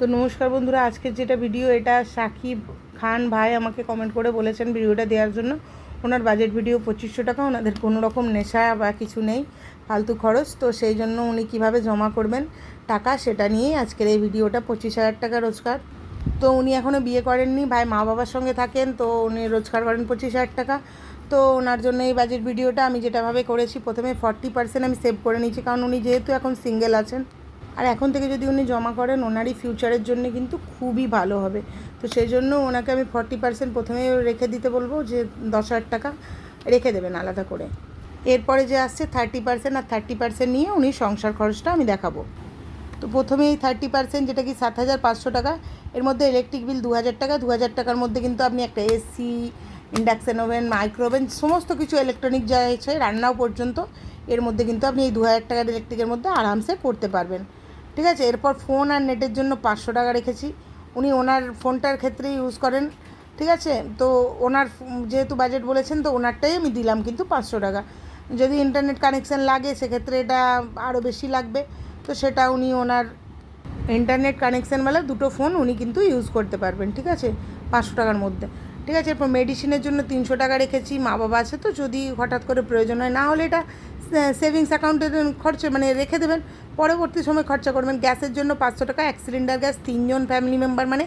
তো নমস্কার বন্ধুরা, আজকের যেটা ভিডিও এটা সাকিব খান ভাই আমাকে কমেন্ট করে বলেছেন ভিডিওটা দেওয়ার জন্য। ওনার বাজেট ভিডিও পঁচিশশো টাকা, ওনাদের কোনো রকম নেশা বা কিছু নেই, ফালতু খরচ। তো সেই জন্য উনি কীভাবে জমা করবেন টাকা, সেটা নিয়েই আজকের এই ভিডিওটা পঁচিশ হাজার টাকা রোজগার। তো উনি এখনও বিয়ে করেননি, ভাই মা বাবার সঙ্গে থাকেন, তো উনি রোজগার করেন পঁচিশ হাজার টাকা। তো ওনার জন্য এই বাজেট ভিডিওটা আমি যেটাভাবে করেছি, প্রথমে ফর্টি পার্সেন্ট আমি সেভ করে নিয়েছি, কারণ উনি যেহেতু এখন সিঙ্গেল আছেন। আর এখন থেকে যদি উনি জমা করেন, ওনারই ফিউচারের জন্য কিন্তু খুবই ভালো হবে। তো সেই জন্য ওনাকে আমি ফর্টি পার্সেন্ট প্রথমে রেখে দিতে বলব যে দশ হাজার টাকা রেখে দেবেন আলাদা করে। এরপরে যে আসছে থার্টি পার্সেন্ট আর থার্টি পার্সেন্ট নিয়ে উনি সংসার খরচটা আমি দেখাবো। তো প্রথমে এই থার্টি পার্সেন্ট যেটা কি সাত হাজার পাঁচশো টাকা, এর মধ্যে ইলেকট্রিক বিল দু হাজার টাকা, দু হাজার টাকার মধ্যে কিন্তু আপনি একটা AC induction oven micro oven সমস্ত কিছু ইলেকট্রনিক যা আছে, রান্নাও পর্যন্ত এর মধ্যে কিন্তু আপনি এই দু হাজার টাকার ইলেকট্রিকের মধ্যে আরামসে করতে পারবেন। ঠিক আছে? এরপর ফোন আর নেটের জন্য পাঁচশো টাকা রেখেছি। উনি ওনার ফোনটার ক্ষেত্রে ইউজ করেন। ঠিক আছে? তো ওনার যেহেতু বাজেট বলেছেন, তো ওনারটাই আমি দিলাম কিন্তু পাঁচশো টাকা। যদি ইন্টারনেট কানেকশান লাগে, সেক্ষেত্রে এটা আরও বেশি লাগবে। তো সেটা উনি ওনার ইন্টারনেট কানেকশান কানেকশানওয়ালা দুটো ফোন উনি কিন্তু ইউজ করতে পারবেন। ঠিক আছে? পাঁচশো টাকার মধ্যে। ঠিক আছে? এরপর মেডিসিনের জন্য তিনশো টাকা রেখেছি। মা বাবা আছে তো, যদি হঠাৎ করে প্রয়োজন হয়, না হলে এটা সেভিংস অ্যাকাউন্টে খরচ মানে রেখে দেবেন। পরবর্তী সময় খরচা করবেন। গ্যাসের জন্য পাঁচশো টাকা, এক সিলিন্ডার গ্যাস, তিনজন ফ্যামিলি মেম্বার মানে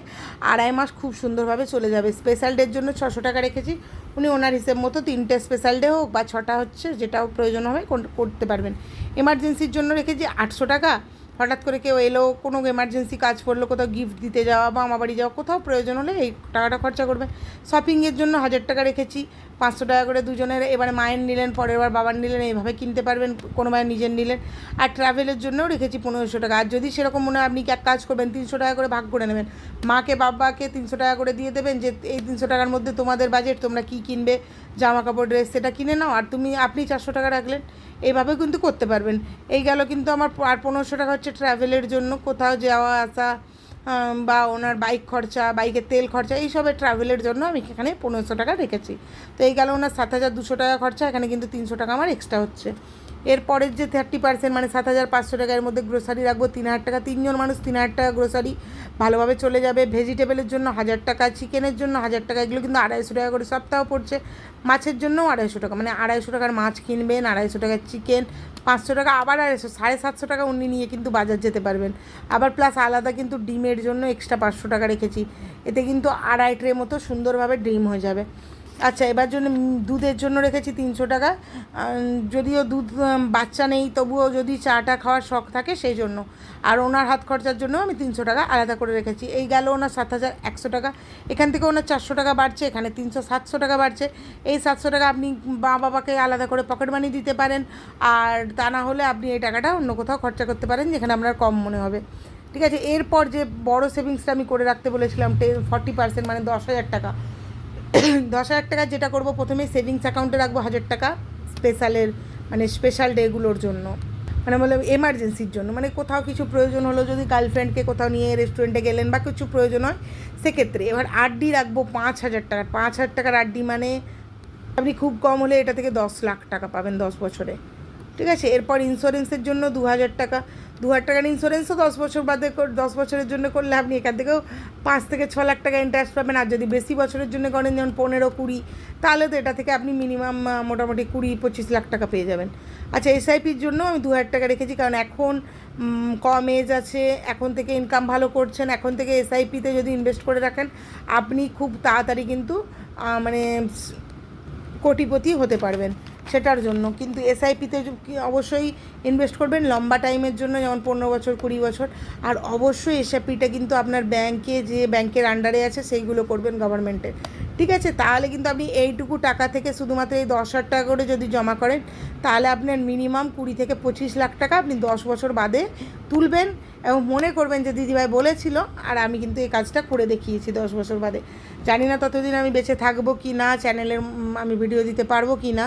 আড়াই মাস খুব সুন্দরভাবে চলে যাবে। স্পেশাল ডের জন্য ছশো টাকা রেখেছি। উনি ওনার হিসেব মতো তিনটে স্পেশাল ডে হোক বা ছটা হচ্ছে, যেটাও প্রয়োজন হবে করতে পারবেন। এমার্জেন্সির জন্য রেখেছি আটশো টাকা। হঠাৎ করে কেউ এলো, কোনো এমার্জেন্সি কাজ পড়ল, কোথাও গিফট দিতে যাওয়া বা আমার বাড়ি যাওয়া, কোথাও প্রয়োজন হলে এই টাকাটা খরচা করবে শপিংয়ের জন্য হাজার টাকা রেখেছি। পাঁচশো টাকা করে দুজনের এবারে মায়ের নিলেন, পরের বার বাবার নিলেন, এইভাবে কিনতে পারবেন, কোনো বার নিজের নিলেন। আর ট্রাভেলের জন্যও রেখেছি পনেরোশো টাকা। আর যদি সেরকম মনে হয় আপনি এক কাজ করবেন, তিনশো টাকা করে ভাগ করে নেবেন। মাকে, বাবাকে তিনশো টাকা করে দিয়ে দেবেন যে, এই তিনশো টাকার মধ্যে তোমাদের বাজেট তোমরা কী কিনবে জামা কাপড় ড্রেস সেটা কিনে নাও। আর তুমি, আপনি চারশো টাকা রাখলেন এইভাবে কিন্তু করতে পারবেন। এই গেল কিন্তু আমার, আর পনেরোশো টাকা হচ্ছে ট্রাভেলের জন্য। কোথাও যাওয়া, আসা বা ওনার বাইক খরচা বাইকের তেল খরচা, এইসবের ট্রাভেলের জন্য আমি এখানে পনেরোশো টাকা রেখেছি। তো এই গেল ওনার সাত হাজার দুশো টাকা খরচা, এখানে কিন্তু তিনশো টাকা আমার এক্সট্রা হচ্ছে। এরপরের যে থার্টি পার্সেন্ট মানে সাত হাজার পাঁচশো টাকার মধ্যে গ্রোসারি রাখব, তিন হাজার টাকা, তিনজন মানুষ তিন হাজার টাকা গ্রোসারি ভালোভাবে চলে যাবে। ভেজিটেবলের জন্য হাজার টাকা, চিকেনের জন্য হাজার টাকা, এগুলো কিন্তু আড়াইশো টাকা করে সপ্তাহ পড়ছে। মাছের জন্যও আড়াইশো টাকা মানে আড়াইশো টাকার মাছ কিনবেন, আড়াইশো টাকার চিকেন, পাঁচশো টাকা, আবার আড়াইশো, সাড়ে সাতশো টাকা উনি নিয়ে কিন্তু বাজার যেতে পারবেন। আবার প্লাস আলাদা কিন্তু ডিমের জন্য এক্সট্রা পাঁচশো টাকা রেখেছি। এতে কিন্তু আড়াই ট্রে মতো সুন্দরভাবে ডিম হয়ে যাবে। আচ্ছা এবার জন্য দুধের জন্য রেখেছি তিনশো টাকা। যদিও দুধ বাচ্চা নেই, তবুও যদি চাটা খাওয়ার শখ থাকে সেই জন্য। আর ওনার হাত খরচার জন্য আমি তিনশো টাকা আলাদা করে রেখেছি। এই গেল ওনার সাত হাজার একশো টাকা। এখান থেকে ওনার চারশো টাকা বাড়ছে, এখানে তিনশো সাতশো টাকা বাড়ছে। এই সাতশো টাকা আপনি মা বাবাকে আলাদা করে পকেট মানি দিতে পারেন। আর তা না হলে আপনি এই টাকাটা অন্য কোথাও খরচা করতে পারেন, যেখানে আপনার কম মনে হবে। ঠিক আছে, এরপর যে বড় সেভিংসটা আমি করে রাখতে বলেছিলাম, টেন, ফর্টি পার্সেন্ট মানে দশ হাজার টাকা। দশ হাজার টাকা যেটা করব প্রথমে সেভিংস অ্যাকাউন্টে রাখব হাজার টাকা স্পেশালের মানে স্পেশাল ডেগুলোর জন্য। মানে বলে এমার্জেন্সির জন্য। মানে কোথাও কিছু প্রয়োজন হলো যদি গার্লফ্রেন্ডকে কোথাও নিয়ে রেস্টুরেন্টে গেলেন বা কিছু প্রয়োজন হয়, সেক্ষেত্রে এবার আরডি রাখব পাঁচ হাজার টাকা। পাঁচ হাজার টাকার আরডি মানে আপনি খুব কম হলে এটা থেকে দশ লাখ টাকা পাবেন দশ বছরে। ঠিক আছে? এরপর ইন্স্যুরেন্সের জন্য দু হাজার টাকা। দু হাজার টাকার ইন্স্যুরেন্সও দশ বছর বাদে দশ বছরের জন্য করলে আপনি এখান থেকেও পাঁচ থেকে ছ লাখ টাকা ইন্টারেস্ট পাবেন। আর যদি বেশি বছরের জন্য করেন, যেমন পনেরো, কুড়ি, তাহলে তো এটা থেকে আপনি মিনিমাম মোটামুটি কুড়ি, পঁচিশ লাখ টাকা পেয়ে যাবেন। আচ্ছা এসআইপির জন্য আমি দু হাজার টাকা রেখেছি, কারণ এখন কম এজ আছে, এখন থেকে ইনকাম ভালো করছেন, এখন থেকে এসআইপিতে যদি ইনভেস্ট করে রাখেন, আপনি খুব তাড়াতাড়ি কিন্তু মানে কোটিপতি হতে পারবেন। সেটার জন্য। কিন্তু এসআইপিতে অবশ্যই ইনভেস্ট করবেন লম্বা টাইমের জন্য, যেমন পনেরো বছর, কুড়ি বছর। আর অবশ্যই এসআইপিটা কিন্তু আপনার ব্যাংকে যে ব্যাংকের আন্ডারে আছে, সেইগুলো করবেন গভর্নমেন্টের ঠিক আছে? তাহলে কিন্তু আপনি এইটুকু টাকা থেকে শুধুমাত্র এই দশ হাজার টাকা করে যদি জমা করেন, তাহলে আপনার মিনিমাম কুড়ি থেকে পঁচিশ লাখ টাকা আপনি দশ বছর বাদে তুলবেন এবং মনে করবেন যে দিদিভাই বলেছিল, আর আমি কিন্তু এই কাজটা করে দেখিয়েছি দশ বছর বাদে। জানি না ততদিন আমি বেঁচে থাকব কি না চ্যানেলের আমি ভিডিও দিতে পারব কি না।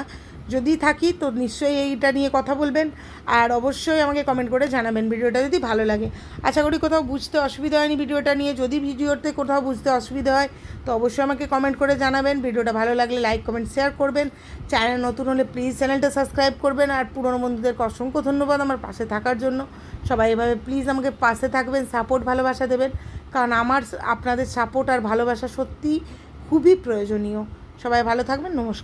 যদি থাকি, তো নিশ্চয়ই এইটা নিয়ে কথা বলবেন। আর অবশ্যই আমাকে কমেন্ট করে জানাবেন ভিডিওটা যদি ভালো লাগে। আশা করি কোথাও বুঝতে অসুবিধা হয়নি ভিডিওটা নিয়ে। যদি ভিডিওতে কোথাও বুঝতে অসুবিধা হয়, তো অবশ্যই আমাকে কমেন্ট করে জানাবেন। ভিডিওটা ভালো লাগলে লাইক কমেন্ট শেয়ার করবেন। চ্যানেল নতুন হলে প্লিজ চ্যানেলটা সাবস্ক্রাইব করবেন। আর পুরনো বন্ধুদেরকে অসংখ্য ধন্যবাদ আমার পাশে থাকার জন্য। সবাই এভাবে প্লিজ আমাকে পাশে থাকবেন সাপোর্ট ভালোবাসা দেবেন। কারণ আমার আপনাদের সাপোর্ট আর ভালোবাসা সত্যি খুবই প্রয়োজনীয়। সবাই ভালো থাকবেন, নমস্কার।